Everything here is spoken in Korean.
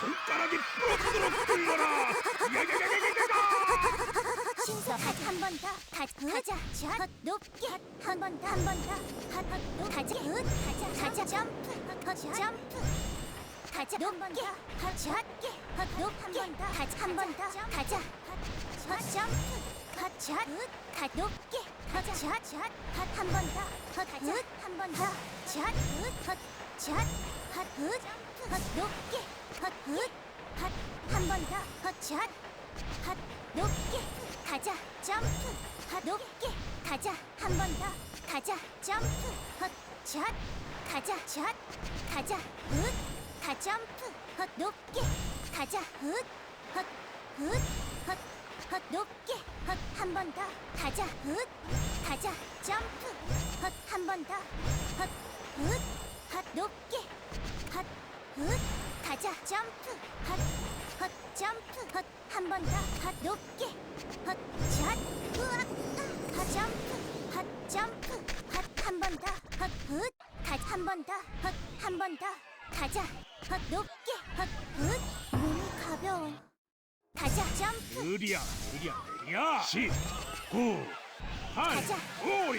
손가락이 부러지도록 굴러라 야야야야야야 신서 한번 더. 가, 가자. 헛 높게. 한 번 더. 한 번 더. 헛, 헛 높. 가자. 헛 가자. 가자. 점프. 헛, 헛 점프. 가자. 높게. 헛 젖게. 헛 높게. 가자. 한 번 더. 가자. 헛 점프. 헛 젖. 가 높게. 헛 젖. 헛한 번 더. 헛 가자. 한번 더. 젖. 헛 젖. 헛 헛. 헛 높게. 헛 헛. 헛 한 번 더. 헛 젖. 핫 높게 가자 점프. 핫 높게 가자 한 번 더. 가자 점프. 헛샷 가자 샷 가자 훗가 점프. 헛 높게 가자 훗헛훗헛헛 높게 헛 한 번 더. 가자 훗 가자 점프. 헛 한 번 더. 헛훗헛. 높게 헛훗 가자. 점프. 헛. 헛. 점프. 헛. 한 번 더. 헛. 높게. 헛샷. 우악 헛. 점프. 헛. 점프. 헛. 한 번 더. 헛 훗. 가자 한번 더. 헛. 한 번 더. 가자. 헛. 높게. 헛 훗. 몸이 가벼워. 가자. 점프. 느리야 느리야 느리야. 10 9 8 가자. 5